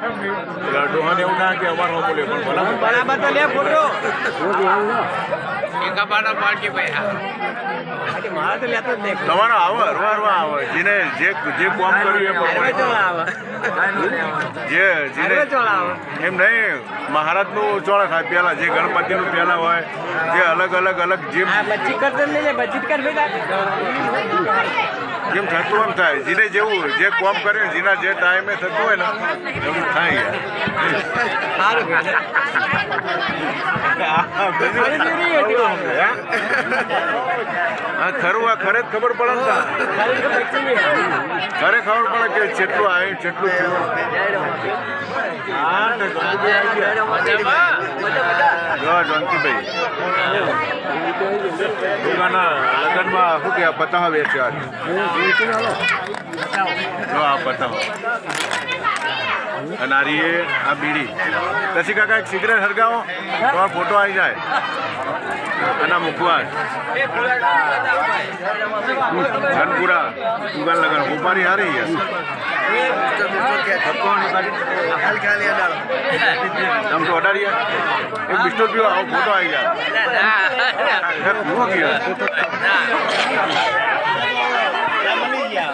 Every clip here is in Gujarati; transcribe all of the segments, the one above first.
ડોહાને એવું ના કે અમાર બોલે પણ બરાબર તો લે ફોટો. મારે તો લેતો જ નહીં. તમારો આવે હરવા હરવા આવે. જેને જે જે કામ કર્યું એ પ્રમાણે. જે જેને એમ નહીં મહારાજનું ચોળા થાય પહેલા જે ગણપતિનું પહેલા હોય જે અલગ અલગ અલગ જેમ આ બચી કર તો લઈ લે બચી કર બેટા જેમ થતું એમ થાય. જેને જેવું જે કોમ કરે જેના જે ટાઈમે થતું હોય ને એવું થાય હા ખરું આ ખરે જ ખબર પડે ને. ખરે ખબર પડે કે જેટલું આવ્યું જેટલું દુકાના લગ્નમાં શું કે પતંગ વેચ્યા પતંગ. અને આ રીએ આ બીડી. પછી કાકા એક સિગરેટ હરગાવો તો આ ફોટો આવી જાય. અને આ મુખવાસ ઘનપુરા દુકાન લગન ઉપારી હારી આમ તો અઢાર એક બિસ્ટો પીવો આવો ફોટો આવી જાય.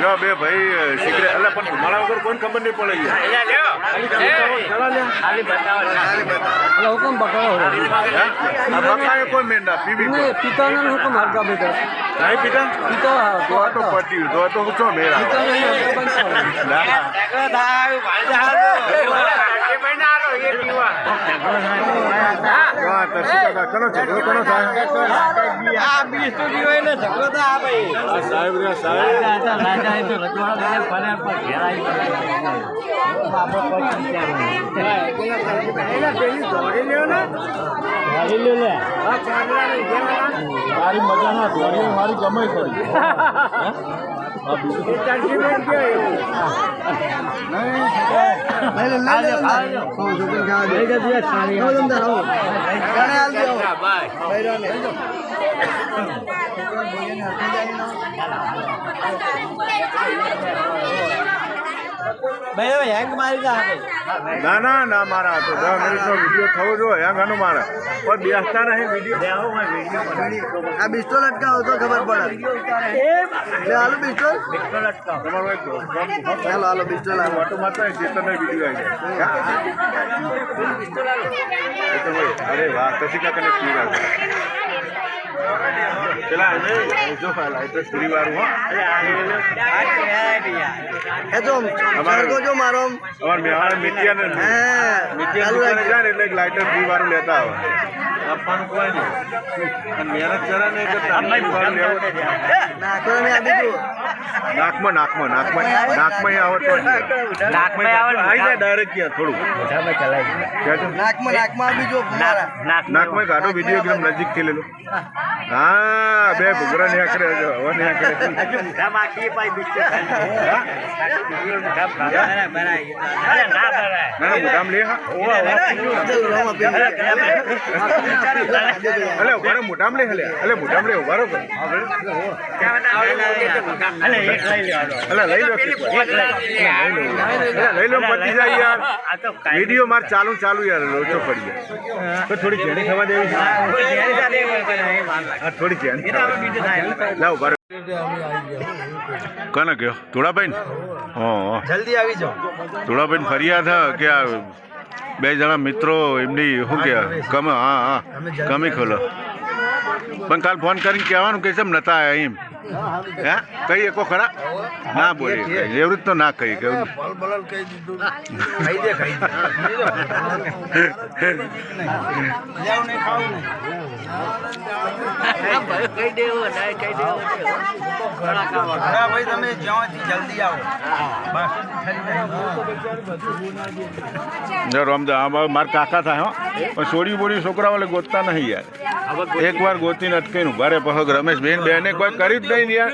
જો બે ભાઈ સિગરેટ એટલે પણ મારા વગર કોઈ ખબર નહીં પડે યાર. હુકમ બકરો હે? આ બકાએ કોઈ મેંડા પીવી. પિતાનો હુકમ હરકા બેટા નહીં પિતા? પિતા? તો આ તો પટ્યું તો આ તો હું છો મેરા કાકા કનો ઝઘડો કનો થાય આ ઝઘડો તો આ ભાઈ. આ સાહેબ રે સાહેબ. મારી મજા ના. ધોરી મારી ગમે ભાઈ હેંગ મારી જા ના ના ના મારા તો દસ મિનિટનો વીડિયો થવો જોઈએ હેંગ હનુ મારે. પણ બેસતા નહીં વીડિયો આ બિસ્ટોલ અટકાવો તો ખબર પડે. લે હાલો બિસ્ટો તમારો એક ચાલો હાલો બિસ્ટો આ ઓટો મારતા ચેતનને વીડિયો આવી જાય. એ અરે વાહ કશી કાકને આવે પેલા જો લાઈટર સ્ત્રી વાળું હો. તો સરગો જો મારો. અમાર મેહાણા મીટિયાને હા મીટિયા દુકાને જાય ને એટલે એક લાઈટર ફ્રી વાળું લેતા આવે. આપવાનું કોઈ નહીં. મહેનત કરે નહીં કરતા. ફળ લેવો નાખો ને આપી દો નાકમાં નાકમાં નાકમાં નાકમાં આવડતો નાકમાં આવે ને આવી જાય ડાયરેક્ટ કે થોડું ક્યાં છે? નાકમાં નાકમાં આવી જો નાકમાં એક વિડિયો એકદમ નજીકથી લેલો. હા બે ભૂગરા ને આકરે જો હવે ને આખરે ના ના ના મોઢામાં લે હા. દો. અલે ઉભારો મોઢામાં લે હલે. અલે મોઢામાં લે ઉભારો કર અલે લઈ લો અલે લઈ લો. પતી જાય યાર. વીડિયો માર ચાલુ ચાલુ યાર લોચો પડી જાય. તો થોડી જેણી થવા દેવી છે. થોડી જેણી. લાવ ઉભારો કોને કયો ધોળાભાઈ ને હા જલ્દી આવી જાઓ. ધોળાભાઈ ફરિયાદ કે આ બે જણા મિત્રો એમની શું કે કમે હા હા. કમી ખોલો. પણ કાલ ફોન કરીને કહેવાનું કે કેમ નતા આવ્યા એમ. હે? કઈ એકો ખરા? ના બોલી એવું રીત તો ના કહી કે બલ બલલ કહી દીધું. ખાઈ દે ખાઈ દે. લેવું નહીં ખાવું નહીં હા ભાઈ તમે જ્યાંથી જલ્દી આવો. જો મારા કાકા થાય હો. પણ સોડી બોડી છોકરાઓ ગોતતા નહીં યાર. એક વાર ગોતીને અટકીને ભારે રમેશ બેન બેને કોઈ કરી જ નહીં યાર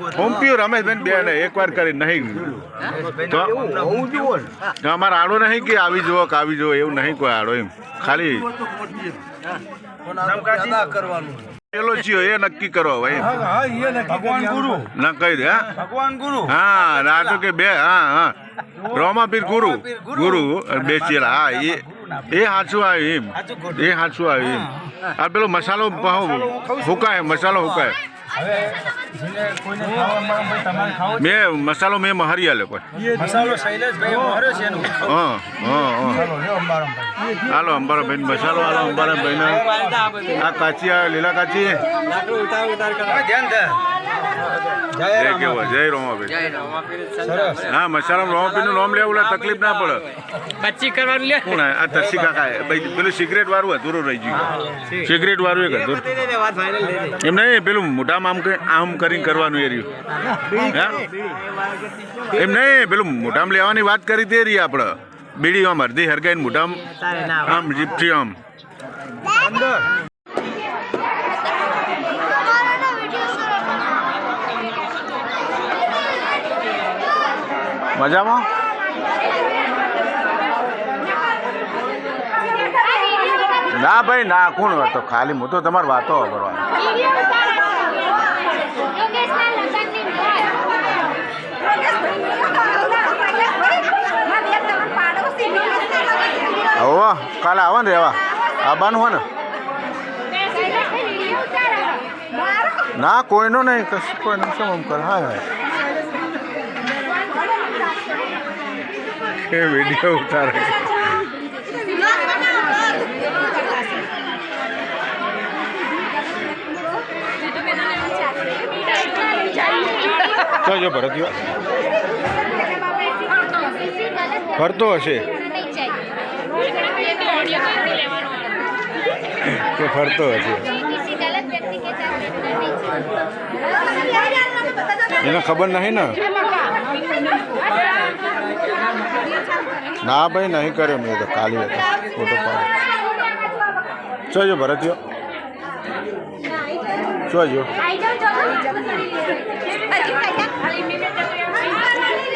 બોલ. હોમ્પિયો રમેશભાઈ બે ને એકવાર કરી નહીં. તો અમારે આડો નહીં કે આવી જુઓ કે આવી જુઓ એવું નહીં કોઈ આડો એમ. ખાલી પેલો ચિયો એ નક્કી કરો ભાઈ ભગવાન ગુરુ. ના કહી દે હા. ભગવાન ગુરુ. હા ના કે બે હા હા. રોમાપીર ગુરુ. ગુરુ. બે ચેલા હા એ એ સાચું આવ્યું એમ. એ સાચું આવ્યું એમ. આ પેલો મસાલો હુકાય મસાલો હુકાય. મેં મસાલો મેં મહારી આલે કોઈ. મસાલો શૈલેષભાઈ માર્યો છે એનું. હા હા હા. હાલો અંબારાભાઈ મસાલો હાલો અંબારાભાઈ આ કાચી આ લીલા કાચી. ધ્યાન દે. જય જય રામ. જય રોમાભાઈ સરસ. હા મસાલા રોમાપીરનું નામ લેવું તકલીફ ના પડે. બચ્ચી કરવાનું લે. કોણ આ? તરસી કાકા પેલું સિગરેટ વાળું અધૂરું રહી ગયું. સિગરેટ વાળું એક અધૂરું. એમ નહીં પેલું મોઢામાં આમ કરી આમ કરીને કરવાનું એ રહ્યું. એમ નહીં પેલું મોઢામાં લેવાની વાત કરી તે રહી આપણે. બીડી આમ અડધી હરગાઈને મોઢામાં આમ જીપથી આમ. અંદર. મજામાં? ના ભાઈ, ના, કોણ હતો ખાલી હું તો તમારી વાતો કરવાની હવે કાલે આવો ને રેવા. આવવાનું હોય ને? ના, કોઈનો નહીં, કશું કોઈનો શું કર? હા હા એ વીડિયો ઉતારે તો જો ભરત ફરતો હશે. કે ફરતો હશે. એને ખબર નહીં ને? ના ભાઈ, નહીં કર્યો મેં તો ખાલી હતો. ફોટો પાડો. જોજો ભરતીયો જોજો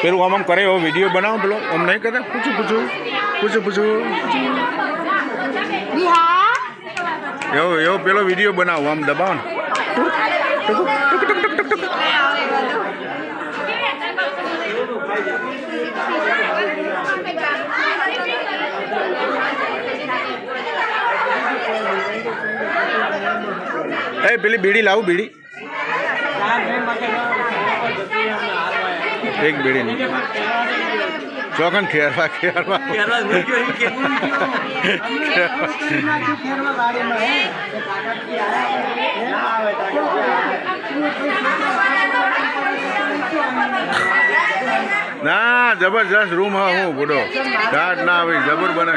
પેલું આમ આમ કરે એવો વીડિયો બનાવો પેલો. આમ નહીં કરે પૂછું પૂછું. પૂછું પૂછું. એવો એવો પેલો વીડિયો બનાવો, આમ દબાવો ને. એ પેલી બીડી લાવું બીડી. એક બીડી નહીં. ચોકન ખેરવા ખેરવા. ના જબરજસ્ત રૂમ હા હું બુડો ઘાટ ના આવી જબર બને.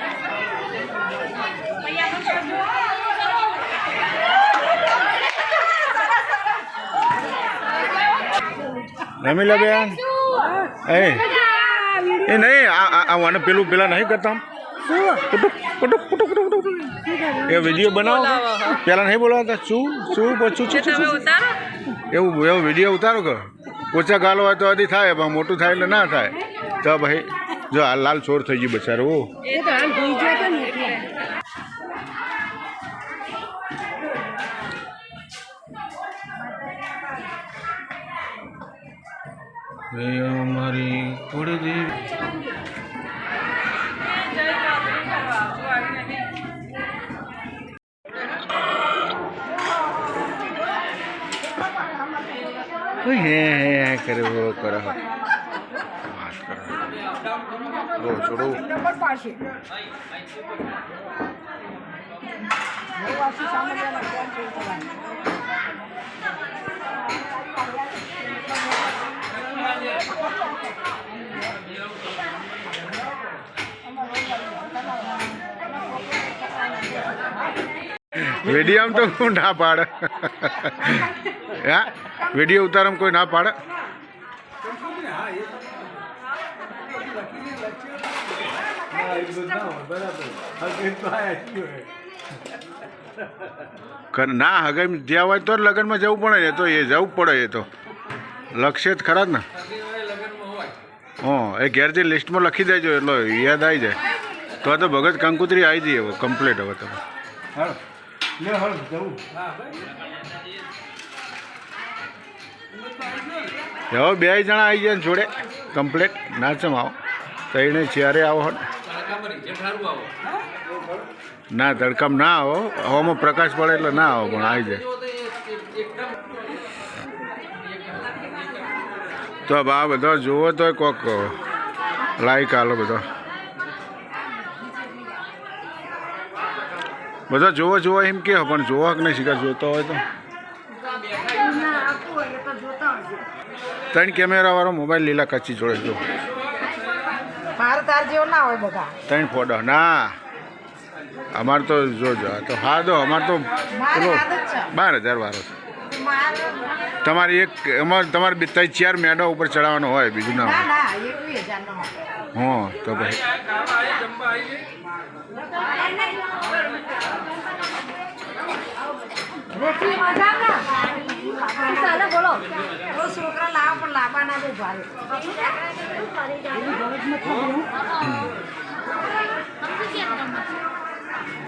રમીલા બેન. એ. એ નહીં, આ આ- આને પેલું પેલા નહીં કરતા. એ વીડિયો બનાવો. પેલા નહીં બોલાવતા. શું શું શું શું એવું એવું વીડિયો ઉતારો કે. ઓછા ગાલો હોય તો હજી થાય, પણ મોટું થાય એટલે ના થાય. તો ભાઈ જો આ લાલ છોડ થઈ ગયું બચારો. મારી એ અમારી કુળદેવી. હે હે હે કરે કરે લો છોડો. નંબર પાસે વીડિયો તો ના પાડે. હા? વીડિયો ઉતારમ કોઈ ના પાડે કર- ના હગાઈ જ્યાં હોય તો લગ્નમાં જવું પડે એ તો એ જવું પડે એ તો. લક્ષ્ય જ ખરા જ ને? હા એ ઘેરથી લિસ્ટમાં લખી દેજો એટલો યાદ આવી જાય. તો આ તો ભગત કંકુતરી આવી જઈએ હવે કમ્પ્લીટ હવે તમે હવે બે જણા આવી જાય ને જોડે. કમ્પ્લીટ નાચમ આવો. તઈને ચારે આવો હો ને. ધડકામ ના આવો. હવામાં પ્રકાશ પડે એટલે ના આવો, પણ આવી જાય. તો બા બધા જુઓ તો કોક લાઈક આલો બધો. બધો જોવો જોવો એમ કે, પણ જોવો કે નહીં, શિકાર જોતો હોય તો. ત્રણ કેમેરા વાળો મોબાઈલ લીલા કચ્છી જોડે જો. તાર હોય બધા. ત્રણ ફોટો ના. અમાર તો જોજો તો હા દો અમાર તો બાર હજાર વાળો છે. મારે તમારી એક અમારે તમારે બે ત્રણ ચાર મેડો ઉપર ચડાવવાનો હોય બીજું ના હોય. હા તો ભાઈ. રોટલી મજા ના ચાલે બોલો. ઓ છોકરા લાવો પણ લાવવા ના દે ભારે.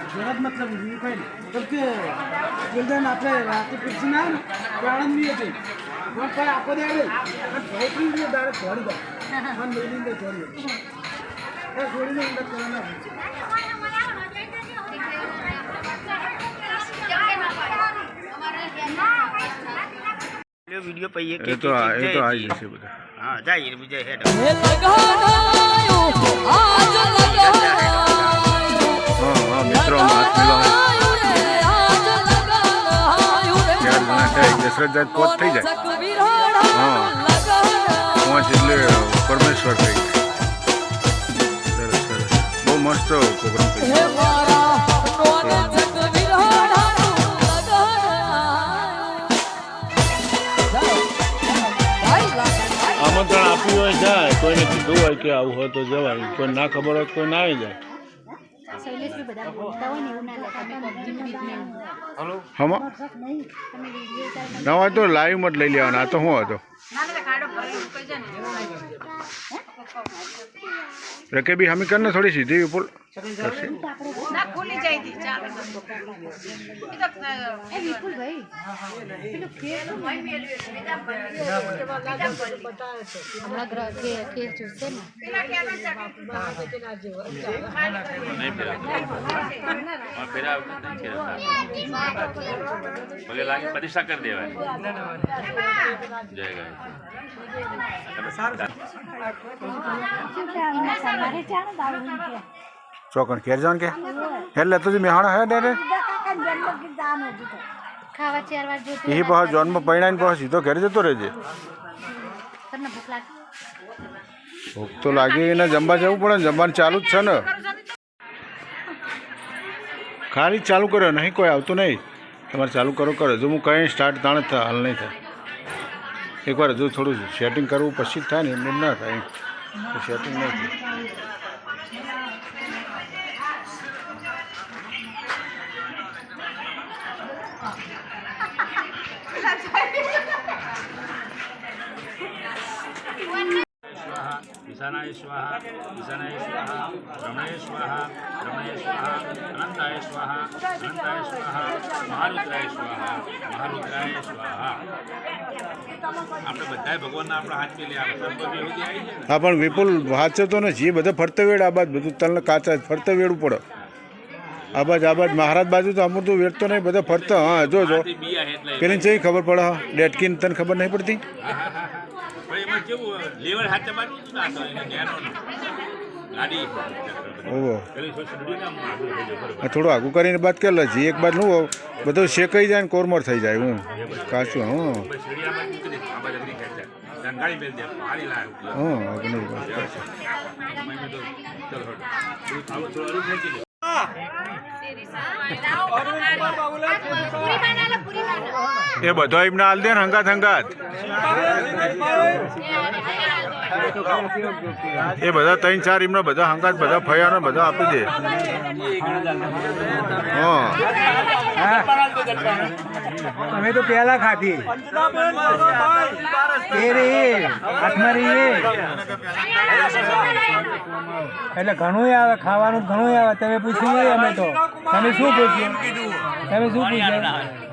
જવાબ મતલબ એ કઈ મતલબ કે ગુલદાન આપણે રાતે પીરસી ના ને તો આનંદ બી હતી. પણ કોઈ આખો દે આવે પણ ભોપરી દાડે છોડી દો પણ મેલી દે છોડી દો છોડીને અંદર કરવાના વીડિયો પૈયે એ તો આ- એ તો આવી જશે બધા હા જાય બીજે હેડ હા હા મિત્રો હાથ મિલાવો ચાર જણા થાય દશરથ જાત પોત થઈ જાય હા પાંચ એટલે પરમેશ્વર થઈ જાય સરસ સરસ બહુ મસ્ત પ્રોગ્રામ થઈ ગયો કીધું હોય કે આવું હોય તો જવાય પણ ના ખબર હોય કોઈ ના આવી જાય. હોય ને એવું ના લેતા તમે પબજીનું બીક નહીં હમાં તમે વીડિયો ઉતારો ના હોય તો લાઈવમાં જ લઈ લેવાના આ તો શું હતો રકેબી હમી કર ને થોડી સીધી ઉપર કરશે એ વિપુલભાઈ પેલું કેસ હમણાં ગ્રહ કે કેસ જોશે ને પગે લાગે પ્રતિષ્ઠા કરી દેવાય જય ગાય શું કે હમણાં તમારે જાણ દારૂ કે ચોકણ ઘેર જવાનું કે? એટલે તો મેહાણા હે જોતી એ પાછો જોનમાં પરિણામ પાછો સીધો ઘેર જતો રહેજે. ભૂખ તો લાગી એને જમવા જવું પડે ને જમવાનું ચાલુ જ છે ને. ખાલી જ ચાલુ કર્યો નહીં કોઈ આવતું નહીં. તમારે ચાલુ કરો કરો. જો હું કંઈ સ્ટાર્ટ તાણે જ હાલ નહીં થાય એકવાર હજુ થોડું સેટિંગ કરવું પછી જ થાય ને એમ ના થાય. સેટિંગ નહીં થાય. અનંતાય સ્વાહા અનંતાય સ્વાહા મહારુદ્રાય સ્વાહા મહારુદ્રાય સ્વાહા આપણે બધાય ભગવાનના આપણા હાથ આવી જાય હા પણ વિપુલ વાંચે તો ને જે બધે ફરતે વેડ આ બાજ બધું તલને કાચા જ ફરતે વેડવું પડે આ બાજ આ બાજ મહારાજ બાજુ તો અમુક તો વેડતો નહીં બધા ફરતા. હા જો જો. પેલી જઈ ખબર પડે? હા ડેટકીન તને ખબર નહીં પડતી? પણ એમાં કેવું હાથે ના ગાડી. થોડું આગું કરીને બાદ કે લજી એક બાદનું બધું શેકાઈ જાય ને કોરમર થઈ જાય હું. કાચું હું. હા એ બધો એમને હાલ દે ને હંગાત હંગાત. એ બધા ત્રણ, ચાર એમને બધા હંગાત, બધા ફયાનો બધા આપી દે. અમે તો પેલા ખાધી. એટલે ઘણું આવે, ખાવાનું ઘણું આવે. તમે પૂછ્યું અમે તો. તમે શું પૂછ્યું? તમે શું પૂછ્યું?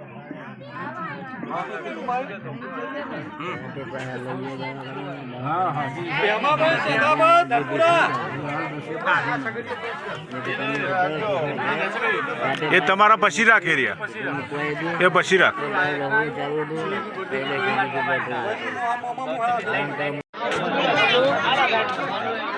એ તમારા પછી રાખે રહ્યા એ પછી રાખ.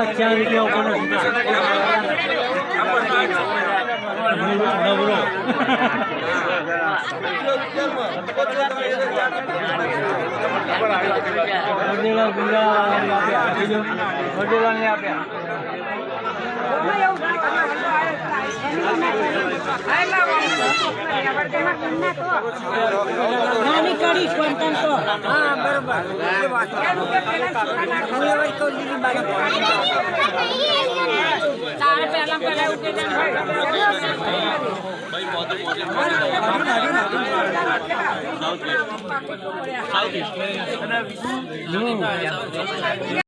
અત્યારે વિડીયો કોનો નવરો વિચારમાં ના મોણ જ નાની કરી સ્પંદન તો હા બરોબર તારે પહેલા પહેલા ઉઠી